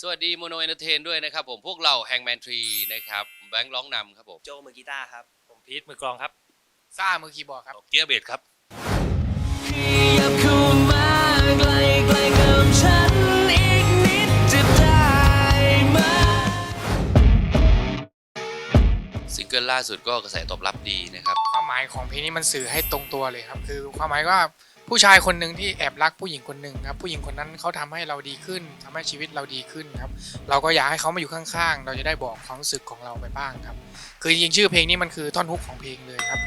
สวัสดีโมโนเอนเตอร์เทนด้วยนะครับผมพวกเราแฮงแมนทรีนะครับแบงค์ร้องนำครับผมโจมือกีตาร์ครับ ผมพีทมือกลองครับซ่ามือคีย์บอร์ดครับ เกียร์เบสครับยับเข้ามาใกล้ใกล้กับฉันอีกนิดจะได้ไหมซิงเกิลล่าสุดก็กระแสตอบรับดีนะครับ ความหมายของเพลงนี้มันสื่อให้ตรงตัวเลยครับ คือความหมายว่า ผู้ชายคนหนึ่งที่แอบรักผู้หญิงคนหนึ่งครับผู้หญิงคนนั้นเขาทำให้เราดีขึ้นทำให้ชีวิตเราดีขึ้นครับ เราก็อยากให้เขามาอยู่ข้างๆ เราจะได้บอกความรู้สึกของเราไปบ้างครับ คือจริงชื่อเพลงนี้มันคือท่อนฮุกของเพลงเลยครับ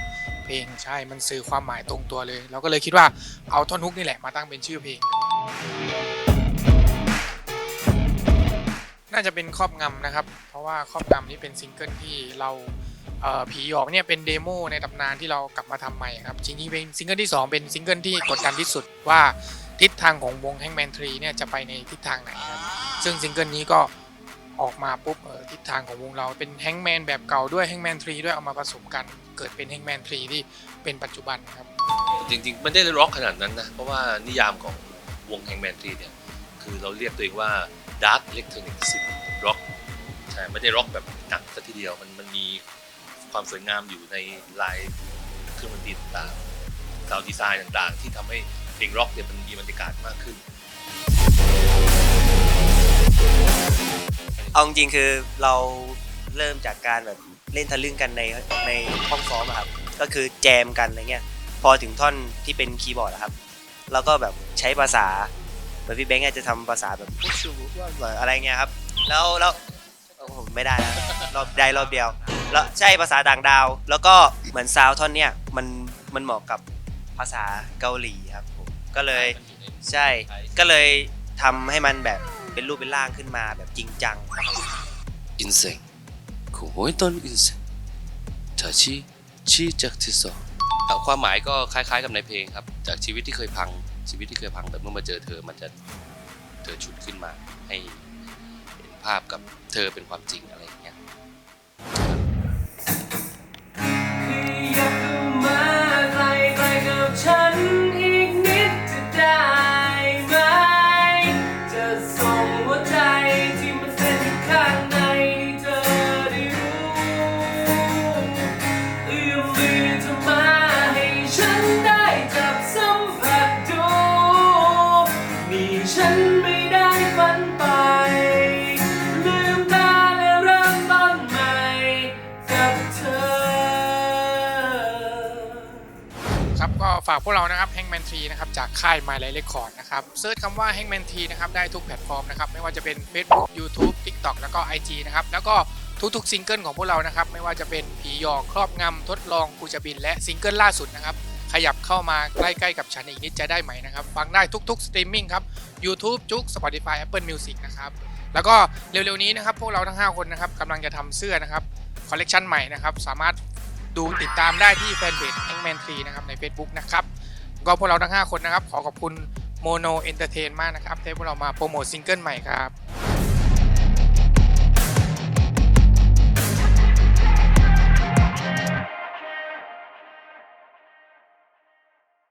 เพลงใช่มันสื่อความหมายตรงตัวเลย เราก็เลยคิดว่าเอาท่อนฮุกนี่แหละมาตั้งเป็นชื่อเพลง น่าจะเป็นครอบงำนะครับ เพราะว่าครอบงำนี่เป็นซิงเกิลที่เรา เอ่อผีหยอกเนี่ยเป็นเดโมในตำนานที่เรากลับมาทำใหม่ครับจริงๆเป็นซิงเกิลที่ 2 เป็นซิงเกิลที่กดดันที่สุดว่าทิศทางของวงแฮงแมนทรีเนี่ยจะไปในทิศทางไหนครับซึ่งซิงเกิลนี้ก็ออกมาปุ๊บเออทิศทางของวงเราเป็นแฮงแมนแบบเก่าด้วยแฮงแมนทรีด้วยเอามาผสมกันเกิดเป็นแฮงแมนทรีที่เป็นปัจจุบันครับ จริงๆ มันไม่ได้ร็อกขนาดนั้นนะ เพราะว่านิยามของวงแฮงแมนทรีเนี่ย คือเราเรียกตัวเองว่าดาร์ e เ e กทรอนิกส์ร็อกใช่ไม่ได้ร็อกแบบหนักสัทีเดียวมันมันมี ความสวยงามอยู่ในลายเครื่องดนตรีต่างๆซาวดีไซน์ต่างๆ ที่ทำให้เพลงร็อกเนี่ยมันมีบรรยากาศมากขึ้น เอาจริงคือเราเริ่มจากการแบบเล่นทะลึ่งกันในในห้องซ้อมอะครับ ก็คือแจมกันอะไรเงี้ย พอถึงท่อนที่เป็นคีย์บอร์ดอะครับ เราก็แบบใช้ภาษาเหมือนพี่แบงค์จะทำภาษาแบบอะไรเงี้ยครับ แล้วแล้วโอ้โหไม่ได้นะรอบได้รอบเดียว แล้วใช่ภาษาต่างดาว แล้วก็เหมือนซาวด์ท่อนเนี้ยมันมันเหมาะกับภาษาเกาหลีครับผมก็เลยใช่ก็เลยทำให้มันแบบเป็นรูปเป็นร่างขึ้นมาแบบจริงจังอินเซงขโมยต้นอินเซงเธอชี้ชี้จากที่สองเอาความหมายก็คล้าย ๆ กับในเพลงครับ จากชีวิตที่เคยพังชีวิตที่เคยพังแต่เมื่อมาเจอเธอมันจะเธอชุดขึ้นมาให้เห็นภาพกับเธอเป็นความจริงอะไรอย่างเงี้ยยั ครับก็ฝากพวกเรานะครับ Hangman Tree นะครับจากค่าย My Life Record นะครับเซิร์ชคำว่า Hangman Tree นะครับได้ทุกแพลตฟอร์มนะครับไม่ว่าจะเป็น Facebook YouTube TikTok แล้วก็ IG นะครับแล้วก็ทุกๆซิงเกิลของพวกเรานะครับไม่ว่าจะเป็นผีหยอกครอบงำทดลองกูจะบิน และซิงเกิลล่าสุดนะครับขยับเข้ามาใกล้ๆกับฉันอีกนิดจะได้ไหมนะครับฟังได้ทุกๆสตรีมมิ่งครับ YouTube จุก Spotify Apple Music นะครับแล้วก็เร็วๆนี้นะครับพวกเราทั้ง 5 คนนะครับกำลังจะทำเสื้อนะครับคอลเลกชันใหม่นะครับสามารถ ดูติดตามได้ที่แฟนเพจ Hangman Tree นะครับใน Facebook นะครับก็พวกเราทั้ง 5 คนนะครับ ขอขอบคุณ Mono Entertain มากนะครับที่พวกเรามาโปรโมทซิงเกิลใหม่ครับ